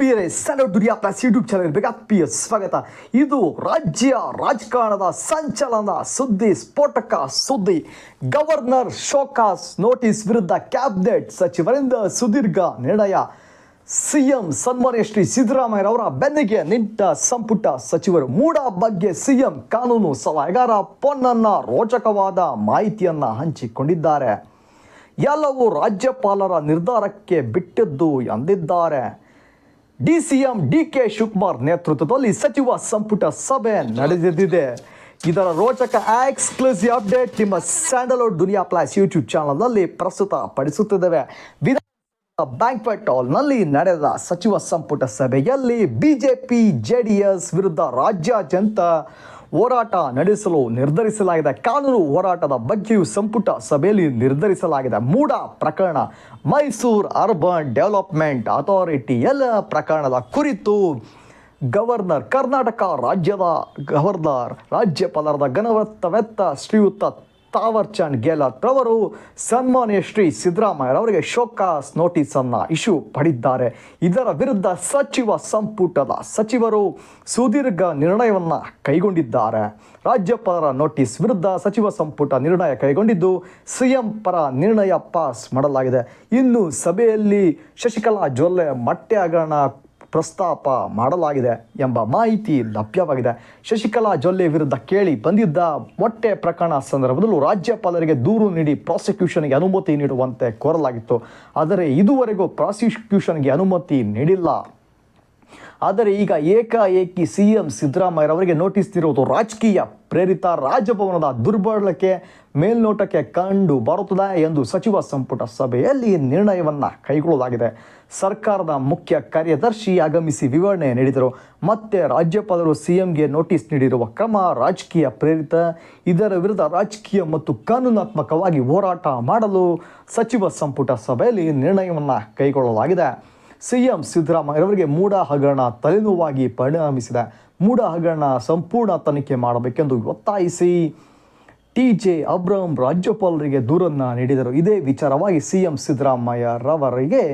ಪಿಯರೇ Sandalwood Duniya plus YouTube channel P S ಸ್ವಾಗತ. ಇದು ರಾಜ್ಯ ರಾಜಕಾರಣದ ಸಂಚಲನ ಸುದ್ದಿ, ಸ್ಫೋಟಕ ಸುದ್ದಿ. ಗವರ್ನರ್ ಶೋಕಾಸ್ ನೋಟಿಸ್ ವಿರುದ್ಧ ಕ್ಯಾಬಿನೆಟ್ ಸಚಿವರಿಂದ ಸುದೀರ್ಘ ನಿರ್ಣಯ. ಸಿಎಂ ಸನ್ಮಾನ್ಯ ಶ್ರೀ ಸಿದ್ದರಾಮಯ್ಯರವರ ಬೆನ್ನಿಗೆ ನಿಂತ ಸಂಪುಟ ಸಚಿವರು ಮೂಡ ಬಗ್ಗೆ ಸಿಎಂ ಕಾನೂನು ಸಲಹೆಗಾರ ಪೊನ್ನನ್ನ ರೋಚಕವಾದ ಮಾಹಿತಿಯನ್ನ ಹಂಚಿಕೊಂಡಿದ್ದಾರೆ. ಎಲ್ಲವೂ ರಾಜ್ಯಪಾಲರ ನಿರ್ಧಾರಕ್ಕೆ ಬಿಟ್ಟಿದ್ದು ಎಂದಿದ್ದಾರೆ. ಡಿಸಿಎಂ ಡಿ ಕೆ ಶಿವಕುಮಾರ್ ನೇತೃತ್ವದಲ್ಲಿ ಸಚಿವ ಸಂಪುಟ ಸಭೆ ನಡೆದಿದೆ. ಇದರ ರೋಚಕ ಎಕ್ಸ್ಕ್ಲೂಸಿವ್ ಅಪ್ಡೇಟ್ ನಿಮ್ಮ ಸ್ಯಾಂಡಲ್ವುಡ್ ದುನಿಯಾ ಪ್ಲಾಸ್ ಯೂಟ್ಯೂಬ್ ಚಾನಲ್ನಲ್ಲಿ ಪ್ರಸ್ತುತ ಪಡಿಸುತ್ತಿದ್ದೇವೆ ಬ್ಯಾಂಕ್ವೆಟ್ ಹಾಲ್ನಲ್ಲಿ ನಡೆದ ಸಚಿವ ಸಂಪುಟ ಸಭೆಯಲ್ಲಿ ಬಿಜೆಪಿ, ಜೆಡಿಎಸ್ ವಿರುದ್ಧ ರಾಜ್ಯಾದ್ಯಂತ ಹೋರಾಟ ನಡೆಸಲು ನಿರ್ಧರಿಸಲಾಗಿದೆ. ಕಾನೂನು ಹೋರಾಟದ ಬಗ್ಗೆಯೂ ಸಂಪುಟ ಸಭೆಯಲ್ಲಿ ನಿರ್ಧರಿಸಲಾಗಿದೆ. ಮೂಡ ಪ್ರಕರಣ, ಮೈಸೂರು ಅರ್ಬನ್ ಡೆವಲಪ್ಮೆಂಟ್ ಅಥಾರಿಟಿ ಎಲ್ಲ ಪ್ರಕರಣದ ಕುರಿತು ಗವರ್ನರ್ ಕರ್ನಾಟಕ ರಾಜ್ಯದ ಗವರ್ನರ್, ರಾಜ್ಯಪಾಲರದ ಘನವತ್ತವೆತ್ತ ಶ್ರೀಯುತ ತಾವರ್ಚಂದ್ ಗೆಹ್ಲೋತ್ ರವರು ಸನ್ಮಾನ್ಯ ಶ್ರೀ ಸಿದ್ದರಾಮಯ್ಯರವರಿಗೆ ಶೋಕಾಸ್ ನೋಟಿಸ್ ಅನ್ನು ಇಶ್ಯೂ ಪಡಿದ್ದಾರೆ. ಇದರ ವಿರುದ್ಧ ಸಚಿವ ಸಂಪುಟದ ಸಚಿವರು ಸುದೀರ್ಘ ನಿರ್ಣಯವನ್ನು ಕೈಗೊಂಡಿದ್ದಾರೆ. ರಾಜ್ಯಪಾಲರ ನೋಟಿಸ್ ವಿರುದ್ಧ ಸಚಿವ ಸಂಪುಟ ನಿರ್ಣಯ ಕೈಗೊಂಡಿದ್ದು ಸಿಎಂ ಪರ ನಿರ್ಣಯ ಪಾಸ್ ಮಾಡಲಾಗಿದೆ. ಇನ್ನು ಸಭೆಯಲ್ಲಿ ಶಶಿಕಲಾ ಜೊಲ್ಲೆ ಮಟ್ಟೆ ಹಗರಣ ಪ್ರಸ್ತಾಪ ಮಾಡಲಾಗಿದೆ ಎಂಬ ಮಾಹಿತಿ ಲಭ್ಯವಾಗಿದೆ. ಶಶಿಕಲಾ ಜೊಲ್ಲೆ ವಿರುದ್ಧ ಕೇಳಿ ಬಂದಿದ್ದ ಮೊಟ್ಟೆ ಪ್ರಕರಣ ಸಂದರ್ಭದಲ್ಲೂ ರಾಜ್ಯಪಾಲರಿಗೆ ದೂರು ನೀಡಿ ಪ್ರಾಸಿಕ್ಯೂಷನ್ಗೆ ಅನುಮತಿ ನೀಡುವಂತೆ ಕೋರಲಾಗಿತ್ತು. ಆದರೆ ಇದುವರೆಗೂ ಪ್ರಾಸಿಕ್ಯೂಷನ್ಗೆ ಅನುಮತಿ ನೀಡಿಲ್ಲ. ಆದರೆ ಈಗ ಏಕಾಏಕಿ ಸಿ ಎಂ ಸಿದ್ದರಾಮಯ್ಯರವರಿಗೆ ನೋಟಿಸ್ ತಿರುವುದು ರಾಜಕೀಯ. ಪ್ರೇರಿತ ರಾಜಭವನದ ದುರ್ಬಳಕೆ ಮೇಲ್ನೋಟಕ್ಕೆ ಕಂಡು ಬರುತ್ತದೆ ಎಂದು ಸಚಿವ ಸಂಪುಟ ಸಭೆಯಲ್ಲಿ ನಿರ್ಣಯವನ್ನು ಕೈಗೊಳ್ಳಲಾಗಿದೆ. ಸರ್ಕಾರದ ಮುಖ್ಯ ಕಾರ್ಯದರ್ಶಿ ಆಗಮಿಸಿ ವಿವರಣೆ ನೀಡಿದರು. ಮತ್ತೆ ರಾಜ್ಯಪಾಲರು ಸಿಎಂಗೆ ನೋಟಿಸ್ ನೀಡಿರುವ ಕ್ರಮ ರಾಜಕೀಯ ಪ್ರೇರಿತ, ಇದರ ವಿರುದ್ಧ ರಾಜಕೀಯ ಮತ್ತು ಕಾನೂನಾತ್ಮಕವಾಗಿ ಹೋರಾಟ ಮಾಡಲು ಸಚಿವ ಸಂಪುಟ ಸಭೆಯಲ್ಲಿ ನಿರ್ಣಯವನ್ನು ಕೈಗೊಳ್ಳಲಾಗಿದೆ. ಸಿಎಂ ಸಿದ್ದರಾಮಯ್ಯರವರಿಗೆ ಮೂಡ ಹಗರಣ ತಲೆನೋವಾಗಿ ಪರಿಣಮಿಸಿದೆ. ಮೂಡ ಹಗರಣ ಸಂಪೂರ್ಣ ತನಿಖೆ ಮಾಡಬೇಕೆಂದು ಒತ್ತಾಯಿಸಿ ಟಿ ಜೆ ಅಬ್ರಹಂ ರಾಜ್ಯಪಾಲರಿಗೆ ದೂರನ್ನು ನೀಡಿದರು. ಇದೇ ವಿಚಾರವಾಗಿ ಸಿಎಂ ಸಿದ್ದರಾಮಯ್ಯರವರಿಗೆ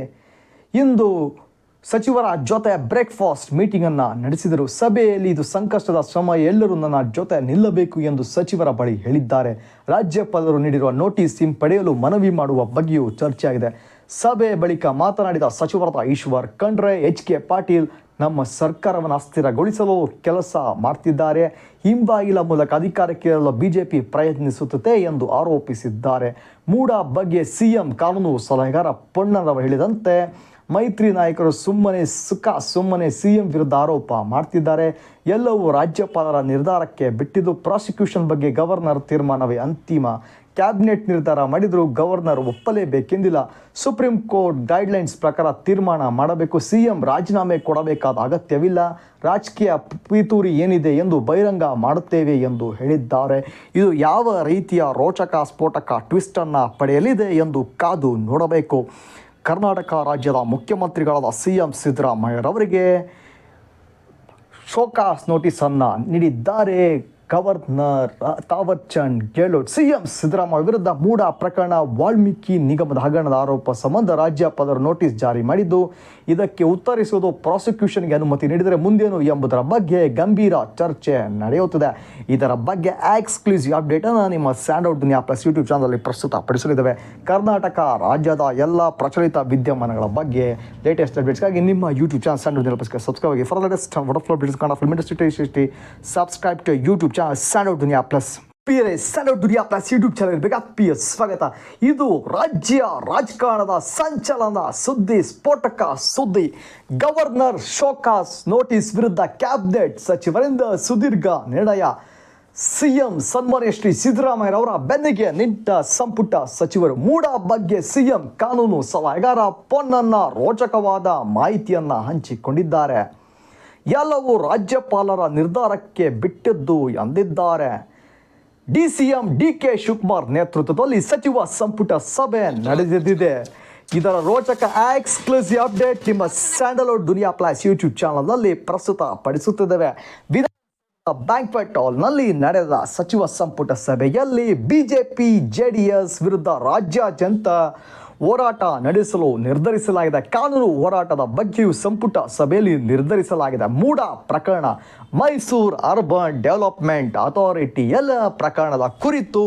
ಇಂದು ಸಚಿವರ ಜೊತೆ ಬ್ರೇಕ್ಫಾಸ್ಟ್ ಮೀಟಿಂಗನ್ನು ನಡೆಸಿದರು. ಸಭೆಯಲ್ಲಿ ಇದು ಸಂಕಷ್ಟದ ಸಮಯ. ಎಲ್ಲರೂ ನನ್ನ ಜೊತೆ ನಿಲ್ಲಬೇಕು ಎಂದು ಸಚಿವರ ಬಳಿ ಹೇಳಿದ್ದಾರೆ. ರಾಜ್ಯಪಾಲರು ನೀಡಿರುವ ನೋಟಿಸ್ ಹಿಂಪಡೆಯಲು ಮನವಿ ಮಾಡುವ ಬಗ್ಗೆಯೂ ಚರ್ಚೆಯಾಗಿದೆ. ಸಭೆ ಬಳಿಕ ಮಾತನಾಡಿದ ಸಚಿವರಾದ ಈಶ್ವರ್ ಖಂಡ್ರೆ, ಎಚ್ ಕೆ ಪಾಟೀಲ್ ನಮ್ಮ ಸರ್ಕಾರವನ್ನು ಅಸ್ಥಿರಗೊಳಿಸಲು ಕೆಲಸ ಮಾಡ್ತಿದ್ದಾರೆ. ಹಿಂಬಾಗಿಲ ಮೂಲಕ ಅಧಿಕಾರಕ್ಕೆ ಏರಲು ಬಿಜೆಪಿ ಪ್ರಯತ್ನಿಸುತ್ತದೆ ಎಂದು ಆರೋಪಿಸಿದ್ದಾರೆ. ಮೂಡ ಬಗ್ಗೆ ಸಿಎಂ ಕಾನೂನು ಸಲಹೆಗಾರ ಪೊಣ್ಣರವರು ಹೇಳಿದಂತೆ, ಮೈತ್ರಿ ನಾಯಕರು ಸುಮ್ಮನೆ ಸುಖ, ಸುಮ್ಮನೆ ಸಿಎಂ ವಿರುದ್ಧ ಆರೋಪ ಮಾಡ್ತಿದ್ದಾರೆ. ಎಲ್ಲವೂ ರಾಜ್ಯಪಾಲರ ನಿರ್ಧಾರಕ್ಕೆ ಬಿಟ್ಟಿದ್ದು ಪ್ರಾಸಿಕ್ಯೂಷನ್ ಬಗ್ಗೆ ಗವರ್ನರ್ ತೀರ್ಮಾನವೇ ಅಂತಿಮ ಕ್ಯಾಬಿನೆಟ್ ನಿರ್ಧಾರ ಮಾಡಿದರೂ ಗವರ್ನರ್ ಒಪ್ಪಲೇಬೇಕೆಂದಿಲ್ಲ. ಸುಪ್ರೀಂ ಕೋರ್ಟ್ ಗೈಡ್ಲೈನ್ಸ್ ಪ್ರಕಾರ ತೀರ್ಮಾನ ಮಾಡಬೇಕು. ಸಿಎಂ ರಾಜೀನಾಮೆ ಕೊಡಬೇಕಾದ ಅಗತ್ಯವಿಲ್ಲ. ರಾಜಕೀಯ ಪಿತೂರಿ ಏನಿದೆ ಎಂದು ಬಹಿರಂಗ ಮಾಡುತ್ತೇವೆ ಎಂದು ಹೇಳಿದ್ದಾರೆ. ಇದು ಯಾವ ರೀತಿಯ ರೋಚಕ ಸ್ಫೋಟಕ ಟ್ವಿಸ್ಟನ್ನು ಪಡೆಯಲಿದೆ ಎಂದು ಕಾದು ನೋಡಬೇಕು. ಕರ್ನಾಟಕ ರಾಜ್ಯದ ಮುಖ್ಯಮಂತ್ರಿಗಳಾದ ಸಿ ಎಂ ಸಿದ್ದರಾಮಯ್ಯರವರಿಗೆ ಶೋಕಾಸ್ ನೋಟಿಸನ್ನು ನೀಡಿದ್ದಾರೆ. ಗವರ್ನರ್ ತಾವರ್ಚಂದ್ ಗೆಹ್ಲೋಟ್ ಸಿಎಂ ಸಿದ್ದರಾಮಯ್ಯ ವಿರುದ್ಧ ಮೂಡ ಪ್ರಕರಣ ವಾಲ್ಮೀಕಿ ನಿಗಮದ ಹಗರಣದ ಆರೋಪ ಸಂಬಂಧ ರಾಜ್ಯಪಾಲರು ನೋಟಿಸ್ ಜಾರಿ ಮಾಡಿದ್ದು, ಇದಕ್ಕೆ ಉತ್ತರಿಸುವುದು ಪ್ರಾಸಿಕ್ಯೂಷನ್ಗೆ ಅನುಮತಿ ನೀಡಿದರೆ ಮುಂದೇನು ಎಂಬುದರ ಬಗ್ಗೆ ಗಂಭೀರ ಚರ್ಚೆ ನಡೆಯುತ್ತಿದೆ. ಇದರ ಬಗ್ಗೆ ಎಕ್ಸ್ಕ್ಲೂಸಿವ್ ಅಪ್ಡೇಟನ್ನು ನಿಮ್ಮ ಸ್ಯಾಂಡೌಟ್ ದುನಿಯಾ ಪ್ಲಸ್ ಯೂಟ್ಯೂಬ್ ಚಾನಲಲ್ಲಿ ಪ್ರಸ್ತುತ ಪಡಿಸಲಿದ್ದೇವೆ ಕರ್ನಾಟಕ ರಾಜ್ಯದ ಎಲ್ಲ ಪ್ರಚಲಿತ ವಿದ್ಯಮಾನಗಳ ಬಗ್ಗೆ ಲೇಟೆಸ್ಟ್ ಅಪ್ಡೇಟ್ಸ್ಗಾಗಿ ನಿಮ್ಮ ಯೂಟ್ಯೂಬ್ ಚಾನಲ್ ಸ್ಯಾಂಡೌಟ್ ದುನಿಯಾ ಪ್ಲಸ್ಗೆ ಸಬ್ಸ್ಕ್ರೈಬ್ ಆಗಿ for latest film industry subscribe to YouTube Sandalwood Duniya plus. ಪಿಯರೇ sand Sandalwood Duniya plus YouTube channel P S ಸ್ವಾಗತ. ಇದು ರಾಜ್ಯ ರಾಜಕಾರಣದ ಸಂಚಲನ ಸುದ್ದಿ, ಸ್ಫೋಟಕ ಸುದ್ದಿ. ಗವರ್ನರ್ ಶೋಕಾಸ್ ನೋಟಿಸ್ ವಿರುದ್ಧ ಕ್ಯಾಬಿನೆಟ್ ಸಚಿವರಿಂದ ಸುದೀರ್ಘ ನಿರ್ಣಯ. ಸಿಎಂ ಸನ್ಮಾನ್ಯ ಶ್ರೀ ಸಿದ್ದರಾಮಯ್ಯರವರ ಬೆನ್ನಿಗೆ ನಿಂತ ಸಂಪುಟ ಸಚಿವರು ಮೂಡ ಬಗ್ಗೆ ಸಿಎಂ ಕಾನೂನು ಸಲಹೆಗಾರ ಪೊನ್ನನ್ನ ರೋಚಕವಾದ ಮಾಹಿತಿಯನ್ನು ಹಂಚಿಕೊಂಡಿದ್ದಾರೆ. ಎಲ್ಲವೂ ರಾಜ್ಯಪಾಲರ ನಿರ್ಧಾರಕ್ಕೆ ಬಿಟ್ಟಿದ್ದು ಎಂದಿದ್ದಾರೆ. D C M D K Shivakumar ನೇತೃತ್ವದಲ್ಲಿ ಸಚಿವ ಸಂಪುಟ ಸಭೆ ನಡೆದಿದೆ. ಇದರ ರೋಚಕ ಎಕ್ಸ್ಕ್ಲೂಸಿವ್ ಅಪ್ಡೇಟ್ ನಿಮ್ಮ ಸ್ಯಾಂಡಲ್ವುಡ್ ದುನಿಯಾ ಪ್ಲಾಸ್ ಯೂಟ್ಯೂಬ್ ಚಾನಲ್ನಲ್ಲಿ ಪ್ರಸ್ತುತ ಪಡಿಸುತ್ತಿದ್ದೇವೆ ಬ್ಯಾಂಕ್ವೆಟ್ ಹಾಲ್ನಲ್ಲಿ ನಡೆದ ಸಚಿವ ಸಂಪುಟ ಸಭೆಯಲ್ಲಿ ಬಿಜೆಪಿ, ಜೆಡಿಎಸ್ ವಿರುದ್ಧ ರಾಜ್ಯಾದ್ಯಂತ ಹೋರಾಟ ನಡೆಸಲು ನಿರ್ಧರಿಸಲಾಗಿದೆ. ಕಾನೂನು ಹೋರಾಟದ ಬಗ್ಗೆಯೂ ಸಂಪುಟ ಸಭೆಯಲ್ಲಿ ನಿರ್ಧರಿಸಲಾಗಿದೆ. ಮೂಡ ಪ್ರಕರಣ, ಮೈಸೂರು ಅರ್ಬನ್ ಡೆವಲಪ್ಮೆಂಟ್ ಅಥಾರಿಟಿ ಎಲ್ಲ ಪ್ರಕರಣದ ಕುರಿತು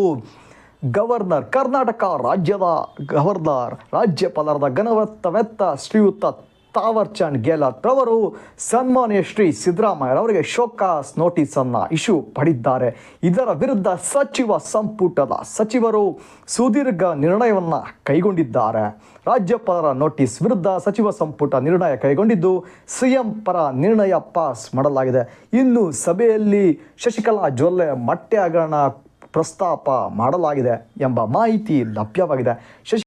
ಗವರ್ನರ್, ಕರ್ನಾಟಕ ರಾಜ್ಯದ ಗವರ್ನರ್, ರಾಜ್ಯಪಾಲರದ ಘನವತ್ತವೆತ್ತ ಶ್ರೀಯುತ ತಾವರ್ಚಂದ್ ಗೆಹ್ಲೋತ್ ರವರು ಸನ್ಮಾನ್ಯ ಶ್ರೀ ಸಿದ್ದರಾಮಯ್ಯ ಅವರಿಗೆ ಶೋಕಾಸ್ ನೋಟಿಸ್ ಅನ್ನ ಇಶ್ಯೂ ಪಡಿದ್ದಾರೆ. ಇದರ ವಿರುದ್ಧ ಸಚಿವ ಸಂಪುಟದ ಸಚಿವರು ಸುದೀರ್ಘ ನಿರ್ಣಯವನ್ನು ಕೈಗೊಂಡಿದ್ದಾರೆ. ರಾಜ್ಯಪಾಲರ ನೋಟಿಸ್ ವಿರುದ್ಧ ಸಚಿವ ಸಂಪುಟ ನಿರ್ಣಯ ಕೈಗೊಂಡಿದ್ದು ಸಿಎಂ ಪರ ನಿರ್ಣಯ ಪಾಸ್ ಮಾಡಲಾಗಿದೆ. ಇನ್ನು ಸಭೆಯಲ್ಲಿ ಶಶಿಕಲಾ ಜೊಲ್ಲೆ ಮಟ್ಟೆ ಹಗರಣ ಪ್ರಸ್ತಾಪ ಮಾಡಲಾಗಿದೆ ಎಂಬ ಮಾಹಿತಿ ಲಭ್ಯವಾಗಿದೆ. ಶಶಿ